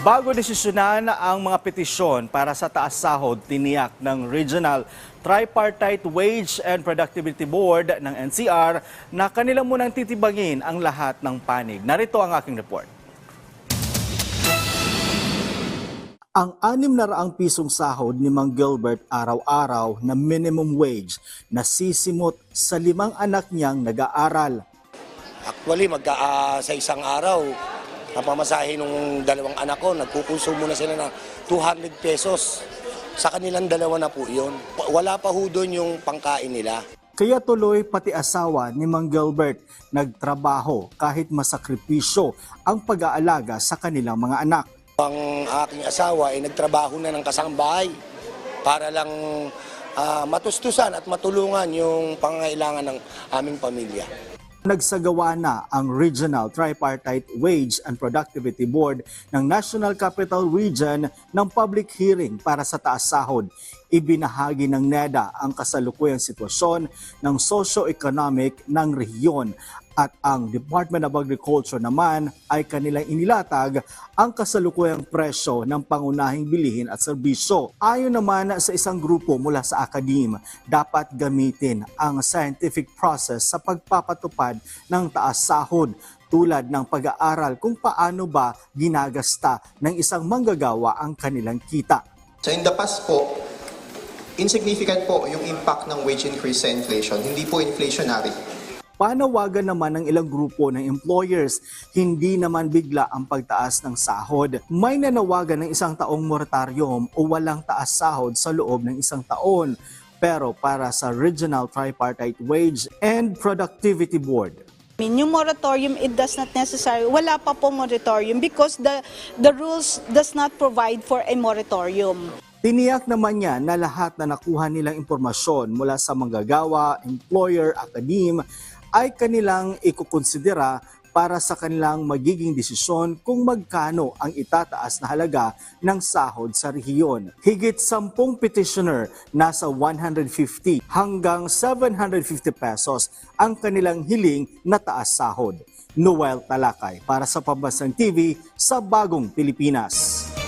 Bago desisyonan ang mga petisyon para sa taas sahod, tiniyak ng Regional Tripartite Wage and Productivity Board ng NCR na kanilang munang titibagin ang lahat ng panig. Narito ang aking report. Ang anim na raang pisong sahod ni Mang Gilbert araw-araw na minimum wage na sisimot sa limang anak niyang nag-aaral. Actually, magka, ah, sa isang araw, ang pamasahe ng dalawang anak ko, nagkukonsumo na sila ng 200 pesos. Sa kanilang dalawa na po yun. Wala pa ho doon yung pangkain nila. Kaya tuloy pati asawa ni Mang Gilbert nagtrabaho kahit masakripisyo ang pag-aalaga sa kanilang mga anak. Ang aking asawa ay nagtrabaho na ng kasambahay para lang ah, matustusan at matulungan yung pangangailangan ng aming pamilya. Nagsagawa na ang Regional Tripartite Wage and Productivity Board ng National Capital Region ng public hearing para sa taas sahod. Ibinahagi ng NEDA ang kasalukuyang sitwasyon ng socio-economic ng rehiyon at ang Department of Agriculture naman ay kanilang inilatag ang kasalukuyang presyo ng pangunahing bilihin at serbisyo. Ayon naman sa isang grupo mula sa akadim, dapat gamitin ang scientific process sa pagpapatupad ng taas sahod tulad ng pag-aaral kung paano ba ginagasta ng isang manggagawa ang kanilang kita. So in the past po, insignificant po yung impact ng wage increase sa inflation. Hindi po inflationary. Panawagan naman ng ilang grupo ng employers, hindi naman bigla ang pagtaas ng sahod. May nanawagan ng isang taong moratorium o walang taas sahod sa loob ng isang taon. Pero para sa Regional Tripartite Wage and Productivity Board, I mean, yung moratorium, it does not necessarily, wala pa po moratorium because the, the rules does not provide for a moratorium. Tiniyak naman niya na lahat na nakuha nilang impormasyon mula sa manggagawa, employer, akadim ay kanilang ikukonsidera para sa kanilang magiging desisyon kung magkano ang itataas na halaga ng sahod sa rehiyon. Higit 10 petitioner nasa 150 hanggang 750 pesos ang kanilang hiling na taas sahod. Noel Talakay para sa Pambansang TV sa Bagong Pilipinas.